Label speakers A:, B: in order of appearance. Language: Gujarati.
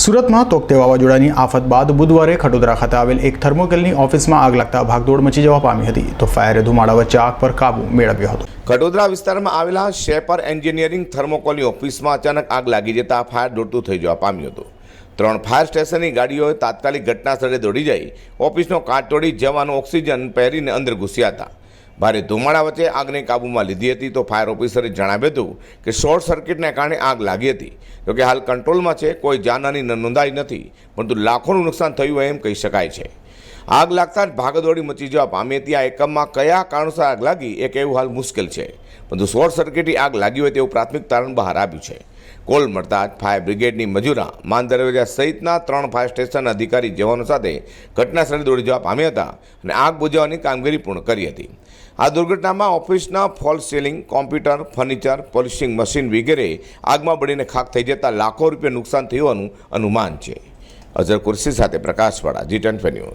A: સુરતમાં તોકતે વાવાઝોડાની આફત બાદ બુધવારે ખડોદરા ખાતે આવેલ એક થર્મોકેલની ઓફિસમાં આગ લાગતા ભાગદોડ મચી જવા પામી હતી. તો ફાયરે ધુમાડા વચ્ચે આગ પર કાબુ મેળવ્યો હતો.
B: કડોદરા વિસ્તારમાં આવેલા શેપર એન્જિનિયરિંગ થર્મોકોલની ઓફિસમાં અચાનક આગ લાગી જતા ફાયર દોડતું થઈ જવા પામ્યું હતું. ત્રણ ફાયર સ્ટેશનની ગાડીઓએ તાત્કાલિક ઘટના સ્થળે દોડી જઈ ઓફિસનો કાટ તોડી જવાનો ઓક્સિજન પહેરીને અંદર ઘૂસ્યા હતા. ભારે ધુમાડા વચ્ચે આગને કાબૂમાં લીધી હતી તો ફાયર ઓફિસરે જણાવ્યું હતું કે શોર્ટ સર્કિટને કારણે આગ લાગી હતી. જોકે હાલ કંટ્રોલમાં છે, કોઈ જાનહાની નોંધાઈ નથી, પરંતુ લાખોનું નુકસાન થયું એમ કહી શકાય છે. આગ લાગતા જ ભાગદોડી મચી જવા પામી આ એકમમાં કયા કારણોસર આગ લાગી એ કહેવું હાલ મુશ્કેલ છે. પરંતુ શોર્ટ સર્કિટથી આગ લાગી હોય તેવું પ્રાથમિક તારણ બહાર આવ્યું છે. કોલ મળતા જ ફાયર બ્રિગેડની મજૂરા માન દરવાજા સહિતના ત્રણ ફાયર સ્ટેશન અધિકારી, જવાનો સાથે ઘટના સ્થળે દોડી જવા પામ્યા હતા અને આગ બુઝાવવાની કામગીરી પૂર્ણ કરી હતી. આ દુર્ઘટનામાં ઓફિસના fall ceiling, computer, furniture, polishing machine વગેરે આગમાં બળીને ખાક થઈ જતા લાખો રૂપિયા નુકસાન થયું અનુમાન છે. અઝર કુર્સી સાથે પ્રકાશવાળા જી ટેન ન્યૂઝ.